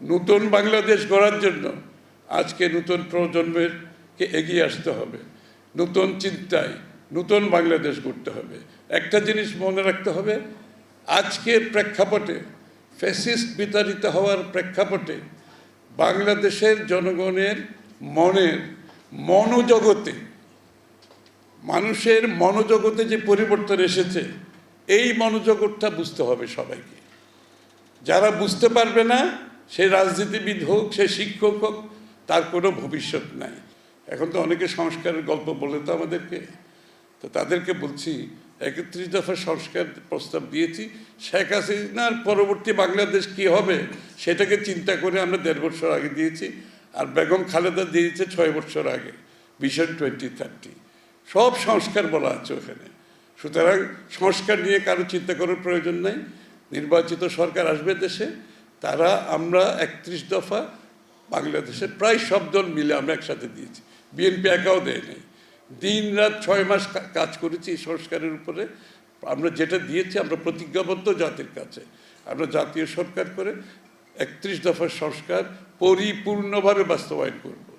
নতুন বাংলাদেশ গড়ার জন্য আজকে নতুন প্রজন্মেরকে এগিয়ে আসতে হবে। নতুন চিন্তায় নতুন বাংলাদেশ গড়তে হবে। একটা জিনিস মনে রাখতে হবে আজকের প্রেক্ষাপটে ফ্যাসিস্ট বিতাড়িত হওয়ার প্রেক্ষাপটে বাংলাদেশের জনগণের মনের মনোজগতে, মানুষের মনোজগতে যে পরিবর্তন এসেছে, এই মনোজগৎটা বুঝতে হবে সবাইকে। যারা বুঝতে পারবে না সে রাজনীতিবিদ হোক, সে শিক্ষক হোক, তার কোনো ভবিষ্যৎ নাই। এখন তো অনেকে সংস্কারের গল্প বলে তো আমাদেরকে। তো তাদেরকে বলছি, একত্রিশ দফা সংস্কার প্রস্তাব দিয়েছি। শেখ হাসিনার পরবর্তী বাংলাদেশ কি হবে সেটাকে চিন্তা করে আমরা দেড় বছর আগে দিয়েছি, আর বেগম খালেদা দিয়েছে ছয় বছর আগে ভিশন টোয়েন্টি থার্টি সব সংস্কার বলা আছে ওখানে। সুতরাং সংস্কার নিয়ে কারও চিন্তা করার প্রয়োজন নাই। নির্বাচিত সরকার আসবে দেশে তারা আমরা একত্রিশ দফা বাংলাদেশের প্রায় সব দল মিলে আমরা একসাথে দিয়েছি। বিএনপি একাও দেয় নাই। দিন রাত ছয় মাস কাজ করেছি এই সংস্কারের উপরে। আমরা যেটা দিয়েছি আমরা প্রতিজ্ঞাবদ্ধ জাতির কাছে। আমরা জাতীয় সরকার করে একত্রিশ দফার সংস্কার পরিপূর্ণভাবে বাস্তবায়ন করব।